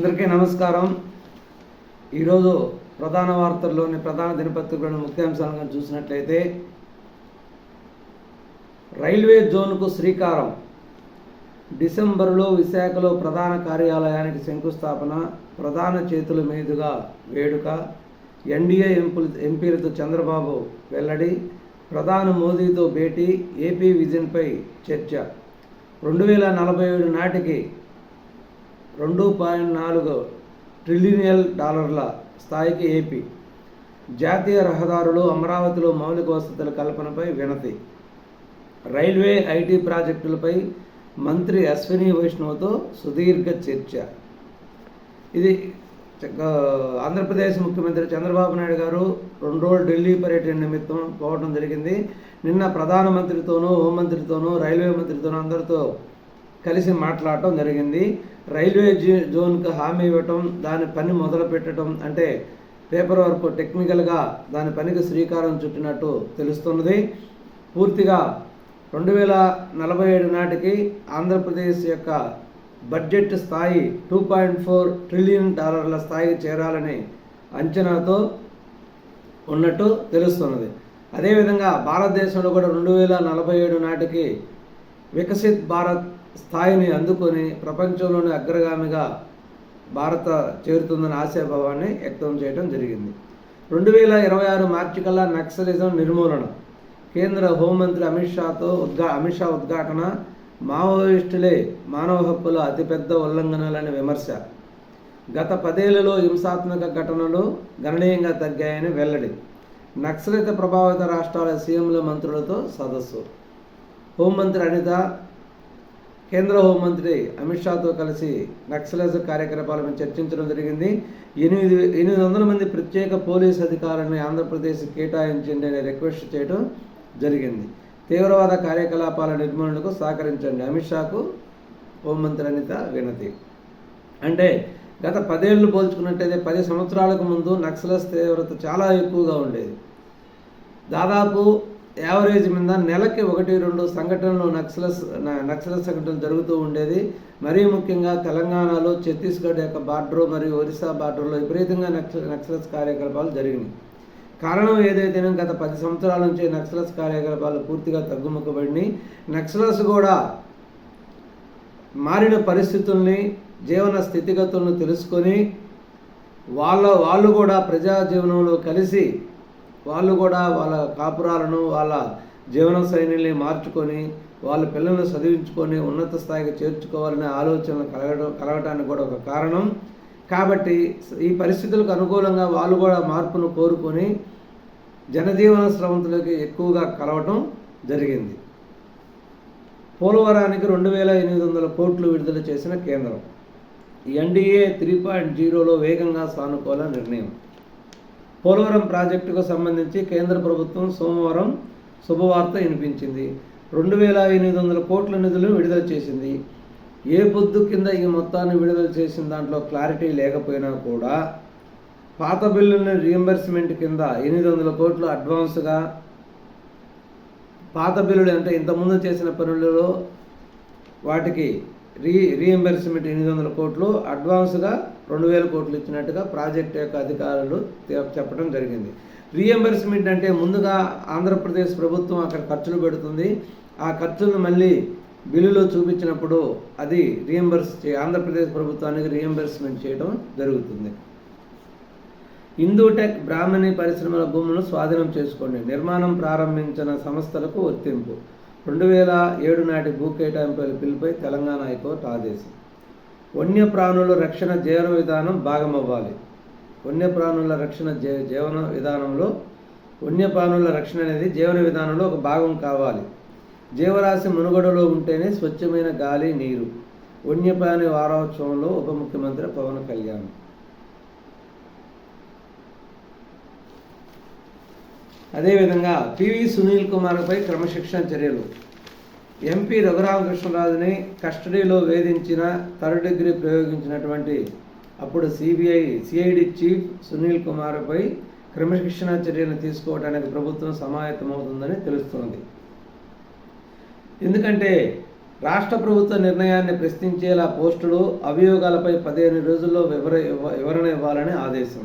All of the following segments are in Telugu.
అందరికీ నమస్కారం. ఈరోజు ప్రధాన వార్తల్లోని ప్రధాన దినపత్రికలను ముఖ్యాంశాలను చూసినట్లయితే రైల్వే జోన్కు శ్రీకారం. డిసెంబరులో విశాఖలో ప్రధాన కార్యాలయానికి శంకుస్థాపన ప్రధాన చేతుల మీదుగా వేడుక ఎన్డీఏ ఎంపులు ఎంపీలతో చంద్రబాబు వెల్లడి ప్రధాని మోదీతో భేటీ ఏపీ విజన్పై చర్చ. రెండు వేల నలభై ఏడు నాటికి రెండు పాయింట్ నాలుగు ట్రిలియన్ డాలర్ల స్థాయికి ఏపీ. జాతీయ రహదారులు అమరావతిలో మౌలిక వసతుల కల్పనపై వినతి. రైల్వే ఐటీ ప్రాజెక్టులపై మంత్రి అశ్విని వైష్ణవ్తో సుదీర్ఘ చర్చ. ఇది ఆంధ్రప్రదేశ్ ముఖ్యమంత్రి చంద్రబాబు నాయుడు గారు రెండు రోజులు ఢిల్లీ పర్యటన నిమిత్తం పోవడం జరిగింది. నిన్న ప్రధానమంత్రితోనూ హోంమంత్రితోనూ రైల్వే మంత్రితోనూ అందరితో కలిసి మాట్లాడటం జరిగింది. రైల్వే జోన్కు హామీ ఇవ్వటం దాని పని మొదలు పెట్టడం అంటే పేపర్ వర్క్ టెక్నికల్గా దాని పనికి శ్రీకారం చుట్టినట్టు తెలుస్తున్నది. పూర్తిగా రెండు వేల నలభై ఏడు నాటికి ఆంధ్రప్రదేశ్ యొక్క బడ్జెట్ స్థాయి టూ పాయింట్ ఫోర్ ట్రిలియన్ డాలర్ల స్థాయికి చేరాలని అంచనాతో ఉన్నట్టు తెలుస్తున్నది. అదేవిధంగా భారతదేశంలో కూడా రెండు వేల నలభై ఏడు నాటికి వికసిత్ భారత్ స్థాయిని అందుకొని ప్రపంచంలోనే అగ్రగామిగా భారత చేరుతుందన్న ఆశాభావాన్ని వ్యక్తం చేయడం జరిగింది. రెండు వేల ఇరవై ఆరు మార్చి కల్లా నక్సలిజం నిర్మూలన. కేంద్ర హోంమంత్రి అమిత్ షాతో ఉద్ఘా అమిత్ షా ఉద్ఘాటన మావోయిస్టులే మానవ హక్కుల అతిపెద్ద ఉల్లంఘనలని విమర్శ. గత పదేళ్ళలో హింసాత్మక ఘటనలు గణనీయంగా తగ్గాయని వెల్లడి. నక్సలిత ప్రభావిత రాష్ట్రాల సీఎంల మంత్రులతో సదస్సు. హోంమంత్రి అనిత కేంద్ర హోంమంత్రి అమిత్ షాతో కలిసి నక్సలైజ్ కార్యకలాపాలను చర్చించడం జరిగింది. ఎనిమిది ఎనిమిది వందల మంది ప్రత్యేక పోలీస్ అధికారులను ఆంధ్రప్రదేశ్ కేటాయించండి అనే రిక్వెస్ట్ చేయడం జరిగింది. తీవ్రవాద కార్యకలాపాల నిర్మూలనకు సహకరించండి. అమిత్ షాకు హోంమంత్రి అనిత వినతి. అంటే గత పదేళ్ళు పోల్చుకున్నట్టయితే పది సంవత్సరాలకు ముందు నక్సలస్ తీవ్రత చాలా ఎక్కువగా ఉండేది. దాదాపు యావరేజ్ మీద నెలకి ఒకటి రెండు సంఘటనలు నక్సలస్ నక్సల సంఘటనలు జరుగుతూ ఉండేది. మరీ ముఖ్యంగా తెలంగాణలో ఛత్తీస్గఢ్ యొక్క బార్డర్ మరియు ఒరిస్సా బార్డర్లో విపరీతంగా నక్స నక్సలస్ కార్యకలాపాలు జరిగినాయి. కారణం ఏదైతేనే గత పది సంవత్సరాల నుంచి నక్సలస్ కార్యకలాపాలు పూర్తిగా తగ్గుముఖబడినాయి నక్సలస్ కూడా మారిన పరిస్థితుల్ని జీవన స్థితిగతులను తెలుసుకొని వాళ్ళ వాళ్ళు కూడా ప్రజా జీవనంలో కలిసి వాళ్ళు కూడా వాళ్ళ కాపురాలను వాళ్ళ జీవన శైలిని మార్చుకొని వాళ్ళ పిల్లలను చదివించుకొని ఉన్నత స్థాయికి చేర్చుకోవాలనే ఆలోచనలు కలగడం కలగటానికి కూడా ఒక కారణం. కాబట్టి ఈ పరిస్థితులకు అనుకూలంగా వాళ్ళు కూడా మార్పును కోరుకొని జనజీవన స్రవంతులకి ఎక్కువగా కలవటం జరిగింది. పోలవరానికి రెండు వేల ఎనిమిది వందల కోట్లు విడుదల చేసిన కేంద్రం. ఎన్డీఏ త్రీ పాయింట్ జీరోలో వేగంగా సానుకూల నిర్ణయం. పోలవరం ప్రాజెక్టుకు సంబంధించి కేంద్ర ప్రభుత్వం సోమవారం శుభవార్త వినిపించింది. రెండు వేల ఎనిమిది వందల కోట్ల నిధులు విడుదల చేసింది. ఏ పొద్దు కింద ఈ మొత్తాన్ని విడుదల చేసిన దాంట్లో క్లారిటీ లేకపోయినా కూడా పాత బిల్లుని రియంబర్స్మెంట్ కింద ఎనిమిది వందల కోట్లు అడ్వాన్స్గా పాత బిల్లులు అంటే ఇంతకుముందు చేసిన పనులలో వాటికి రీ రీఎంబర్స్మెంట్ ఎనిమిది వందల కోట్లు అడ్వాన్స్గా రెండు వేల కోట్లు ఇచ్చినట్టుగా ప్రాజెక్ట్ యొక్క అధికారులు చెప్పడం జరిగింది. రీఎంబర్స్మెంట్ అంటే ముందుగా ఆంధ్రప్రదేశ్ ప్రభుత్వం అక్కడ ఖర్చులు పెడుతుంది. ఆ ఖర్చులను మళ్ళీ బిల్లులో చూపించినప్పుడు అది రీఎంబర్స్ చే ఆంధ్రప్రదేశ్ ప్రభుత్వానికి రీఎంబర్స్మెంట్ చేయడం జరుగుతుంది. ఇందూటెక్ బ్రాహ్మణి పరిశ్రమల భూములను స్వాధీనం చేసుకోండి. నిర్మాణం ప్రారంభించిన సంస్థలకు వర్తింపు. రెండు వేల ఏడు నాటి భూ కేటాయింపుల బిల్లుపై తెలంగాణ హైకోర్టు ఆదేశం. వన్యప్రాణుల రక్షణ జీవన విధానం భాగమవ్వాలి. వన్యప్రాణుల రక్షణ జీ జీవన విధానంలో వన్యప్రాణుల రక్షణ అనేది జీవన విధానంలో ఒక భాగం కావాలి. జీవరాశి మనుగడలో ఉంటేనే స్వచ్ఛమైన గాలి నీరు వన్యప్రాణి వారోత్సవంలో ఉప ముఖ్యమంత్రి పవన్ కళ్యాణ్. అదేవిధంగా పివి సునీల్ కుమార్పై క్రమశిక్షణ చర్యలు. ఎంపీ రఘురామకృష్ణరాజుని కస్టడీలో వేధించిన థర్డ్ డిగ్రీ ప్రయోగించినటువంటి అప్పుడు సిబిఐ సిఐడి చీఫ్ సునీల్ కుమార్పై క్రమశిక్షణ చర్యలు తీసుకోవడానికి ప్రభుత్వం సమాయత్తమవుతుందని తెలుస్తోంది. ఎందుకంటే రాష్ట్ర ప్రభుత్వ నిర్ణయాన్ని ప్రశ్నించేలా పోస్టులు అభియోగాలపై పదిహేను రోజుల్లో వివర వివరణ ఇవ్వాలని ఆదేశం.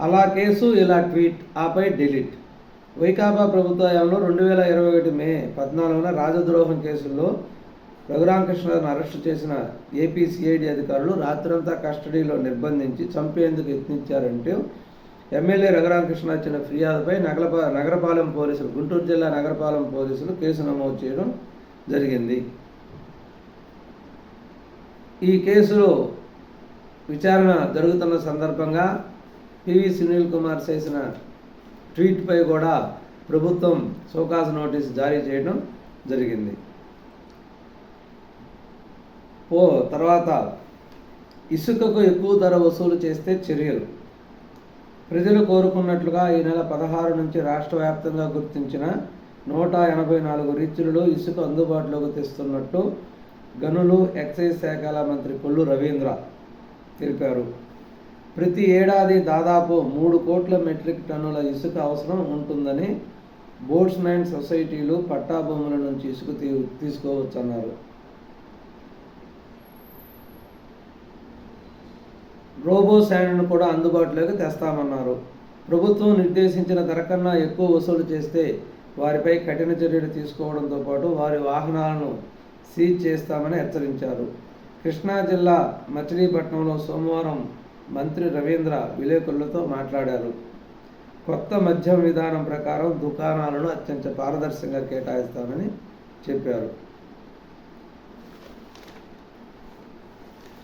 అలా కేసు ఇలా ట్వీట్ ఆపై డిలీట్. వైకాపా ప్రభుత్వంలో రెండు వేల ఇరవై ఒకటి మే పద్నాలుగున రాజద్రోహం కేసుల్లో రఘురామకృష్ణను అరెస్టు చేసిన ఏపీ సిఐడి అధికారులు రాత్రంతా కస్టడీలో నిర్బంధించి చంపేందుకు యత్నించారంటూ ఎమ్మెల్యే రఘురామకృష్ణ ఇచ్చిన ఫిర్యాదుపై నగరపా నగరపాలెం పోలీసులు గుంటూరు జిల్లా నగరపాలెం పోలీసులు కేసు నమోదు చేయడం జరిగింది. ఈ కేసులో విచారణ జరుగుతున్న సందర్భంగా పివి సునీల్ కుమార్ చేసిన ట్వీట్పై కూడా ప్రభుత్వం సోకాజ్ నోటీస్ జారీ చేయడం జరిగింది. ఓ తర్వాత ఇసుకకు ఎక్కువ ధర వసూలు చేస్తే చర్యలు. ప్రజలు కోరుకున్నట్లుగా ఈ నెల పదహారు నుంచి రాష్ట్ర వ్యాప్తంగా గుర్తించిన నూట ఎనభై నాలుగు రీచ్లలో ఇసుక అందుబాటులోకి తెస్తున్నట్టు గనులు ఎక్సైజ్ శాఖల మంత్రి కొల్లు రవీంద్ర తెలిపారు. ప్రతి ఏడాది దాదాపు మూడు కోట్ల మెట్రిక్ టన్నుల ఇసుక అవసరం ఉంటుందని బోట్స్మెన్ సొసైటీలు పట్టాభూముల నుంచి ఇసుక తీ తీసుకోవచ్చన్నారు. రోబో శాండ్ను కూడా అందుబాటులోకి తెస్తామన్నారు. ప్రభుత్వం నిర్దేశించిన ధర కన్నా ఎక్కువ వసూలు చేస్తే వారిపై కఠిన చర్యలు తీసుకోవడంతో పాటు వారి వాహనాలను సీజ్ చేస్తామని హెచ్చరించారు. కృష్ణా జిల్లా మచిలీపట్నంలో సోమవారం మంత్రి రవీంద్ర విలేకరులతో మాట్లాడారు. కొత్త మద్యం విధానం ప్రకారం దుకాణాలను అత్యంత పారదర్శకంగా కేటాయిస్తామని చెప్పారు.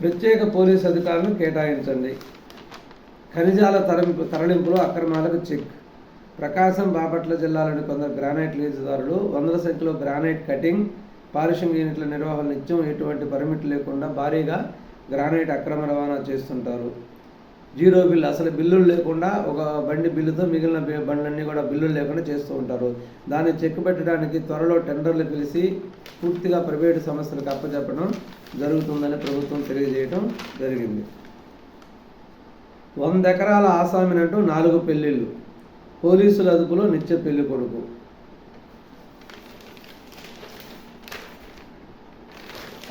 ప్రత్యేక పోలీస్ అధికారులను కేటాయించండి. ఖనిజాల తరలింపు తరలింపులో అక్రమాలకు చెక్. ప్రకాశం బాపట్ల జిల్లాలోని కొందరు గ్రానైట్ లీజుదారులు వందల సంఖ్యలో గ్రానైట్ కటింగ్ పాలిషింగ్ యూనిట్ల నిర్వహణ నిత్యం ఎటువంటి పరిమితి లేకుండా భారీగా గ్రానైట్ అక్రమ రవాణా చేస్తుంటారు. జీరో బిల్ అసలు బిల్లులు లేకుండా ఒక బండి బిల్లుతో మిగిలిన బండ్లన్నీ కూడా బిల్లులు లేకుండా చేస్తూ ఉంటారు. దాన్ని చెక్ పెట్టడానికి త్వరలో టెండర్లు పిలిచి పూర్తిగా ప్రైవేటు సంస్థలకు అప్పచెప్పడం జరుగుతుందని ప్రభుత్వం తెలియజేయడం జరిగింది. వంద ఎకరాల ఆసామినంటూ నాలుగు పెళ్ళిళ్ళు పోలీసుల అదుపులో నిత్య పెళ్ళి కొడుకు.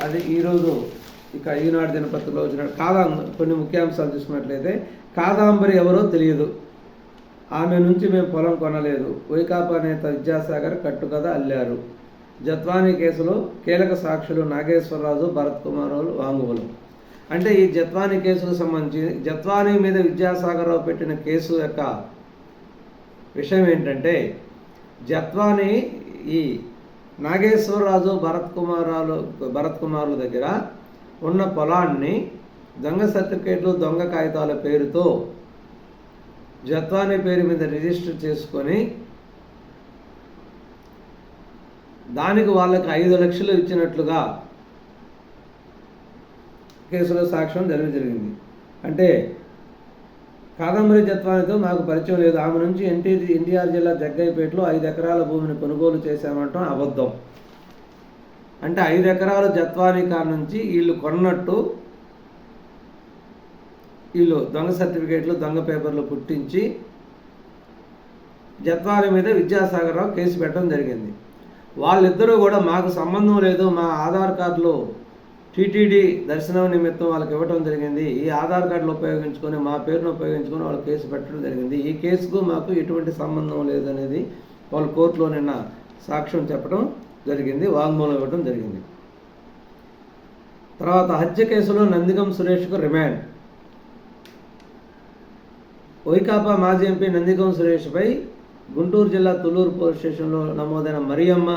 అది ఈరోజు ఇక ఈనాడు దినపత్రికలో వచ్చిన కాదా కొన్ని ముఖ్యాంశాలు చూసుకున్నట్లయితే కాదాంబరి ఎవరో తెలియదు. ఆమె నుంచి మేము పొలం కొనలేదు. వైకాపా నేత విద్యాసాగర్ కట్టుకథ అల్లారు. జత్వానీ కేసులో కీలక సాక్షులు నాగేశ్వరరాజు భరత్ కుమార్ వాంగ్మూలం. అంటే ఈ జత్వానీ కేసుకు సంబంధించి జత్వానీ మీద విద్యాసాగరరావు పెట్టిన కేసు యొక్క విషయం ఏంటంటే జత్వాని ఈ నాగేశ్వరరాజు భరత్ కుమారాలు భరత్ కుమారుల దగ్గర ఉన్న పొలాన్ని దొంగ సర్టిఫికేట్లు దొంగ కాగితాల పేరుతో జత్వాని పేరు మీద రిజిస్టర్ చేసుకొని దానికి వాళ్ళకి ఐదు లక్షలు ఇచ్చినట్లుగా కేసులో సాక్ష్యం జరిగి జరిగింది. అంటే కాదంబరి జత్వానితో నాకు పరిచయం లేదు. ఆమె నుంచి ఎన్టీ ఎన్టీఆర్ జిల్లా జగ్గైపేటలో ఐదు ఎకరాల భూమిని కొనుగోలు చేశామంటాం. అబద్ధం. అంటే ఐదు ఎకరాలు జత్వాని కాడ నుంచి వీళ్ళు కొన్నట్టు వీళ్ళు దొంగ సర్టిఫికేట్లు దొంగ పేపర్లు పుట్టించి జత్వాని మీద విద్యాసాగరరావు కేసు పెట్టడం జరిగింది. వాళ్ళిద్దరూ కూడా మాకు సంబంధం లేదు మా ఆధార్ కార్డులో టీటీడీ దర్శనం నిమిత్తం వాళ్ళకి ఇవ్వడం జరిగింది. ఈ ఆధార్ కార్డులు ఉపయోగించుకొని మా పేరును ఉపయోగించుకొని వాళ్ళు కేసు పెట్టడం జరిగింది. ఈ కేసుకు మాకు ఎటువంటి సంబంధం లేదు అనేది వాళ్ళు కోర్టులో నిన్న సాక్ష్యం చెప్పడం జరిగింది వాంగ్మూలం ఇవ్వడం జరిగింది. తర్వాత హత్య కేసులో నందిగం సురేష్కు రిమాండ్. వైకాపా మాజీ ఎంపీ నందిగం సురేష్పై గుంటూరు జిల్లా తులూరు పోలీస్ స్టేషన్లో నమోదైన మరియమ్మ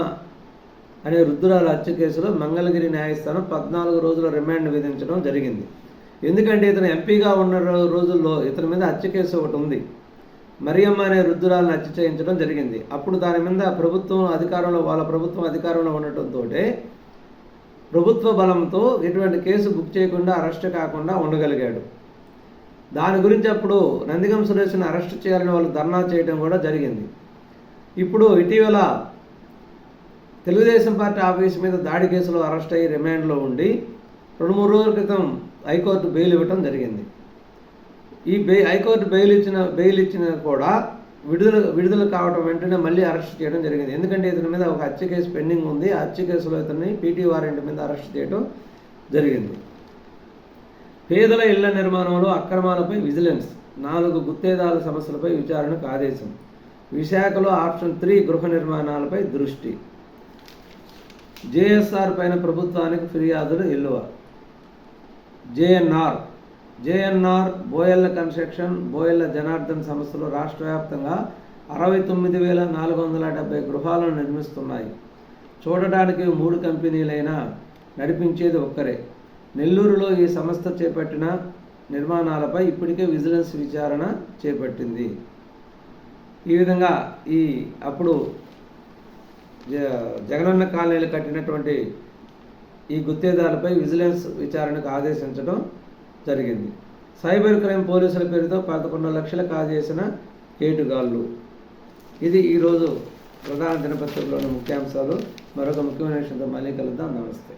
అనే వృద్ధురాల హత్య కేసులో మంగళగిరి న్యాయస్థానం పద్నాలుగు రోజుల రిమాండ్ విధించడం జరిగింది. ఎందుకంటే ఇతను ఎంపీగా ఉన్న రోజుల్లో ఇతని మీద హత్య కేసు ఒకటి ఉంది. మరియమ్మ అనే వృద్ధురాలను హత్య చేయించడం జరిగింది. అప్పుడు దాని మీద ప్రభుత్వం అధికారంలో వాళ్ళ ప్రభుత్వం అధికారంలో ఉండటంతో ప్రభుత్వ బలంతో ఎటువంటి కేసు బుక్ చేయకుండా అరెస్ట్ కాకుండా ఉండగలిగాడు. దాని గురించి అప్పుడు నందిగం సురేష్ని అరెస్ట్ చేయాలని వాళ్ళు ధర్నా చేయడం కూడా జరిగింది. ఇప్పుడు ఇటీవల తెలుగుదేశం పార్టీ ఆఫీస్ మీద దాడి కేసులో అరెస్ట్ అయ్యి రిమాండ్లో ఉండి రెండు మూడు రోజుల క్రితం హైకోర్టు బెయిల్ ఇవ్వటం జరిగింది. ఈ బెయి హైకోర్టు బెయిల్ ఇచ్చిన బెయిల్ ఇచ్చిన కూడా విడుదల విడుదల కావడం వెంటనే మళ్ళీ అరెస్ట్ చేయడం జరిగింది. ఎందుకంటే ఇతని మీద ఒక హత్య కేసు పెండింగ్ ఉంది. ఆ హత్య కేసులో ఇతన్ని పీటీ వారెంట్ మీద అరెస్ట్ చేయడం జరిగింది. పేదల ఇళ్ళ నిర్మాణంలో అక్రమాలపై విజిలెన్స్ నాలుగు గుత్తేదారుల సమస్యలపై విచారణకు ఆదేశం విశాఖలో ఆప్షన్ త్రీ గృహ నిర్మాణాలపై దృష్టి జేఎస్ఆర్ పైన ప్రభుత్వానికి ఫిర్యాదులు ఇల్లువ JNR JNR Boyalla construction Boyalla Janardhan సంస్థలు రాష్ట్ర వ్యాప్తంగా అరవై తొమ్మిది వేల నాలుగు వందల డెబ్బై గృహాలను నిర్మిస్తున్నాయి. చూడడానికి మూడు కంపెనీలైనా నడిపించేది ఒక్కరే. నెల్లూరులో ఈ సంస్థ చేపట్టిన నిర్మాణాలపై ఇప్పటికే విజిలెన్స్ విచారణ చేపట్టింది. ఈ విధంగా ఈ అప్పుడు జ- జగనన్న కాలనీలు కట్టినటువంటి ఈ గుత్తేదారులపై విజిలెన్స్ విచారణకు ఆదేశించడం జరిగింది. సైబర్ క్రైమ్ పోలీసుల పేరుతో పదకొండు లక్షలు కాజేసిన కేటుగాళ్ళు ఇది ఈరోజు ప్రధాన దినపత్రికలోని ముఖ్యాంశాలు. మరొక ముఖ్యమైన విషయంతో మళ్ళీ కలుద్దాం. నమస్తే.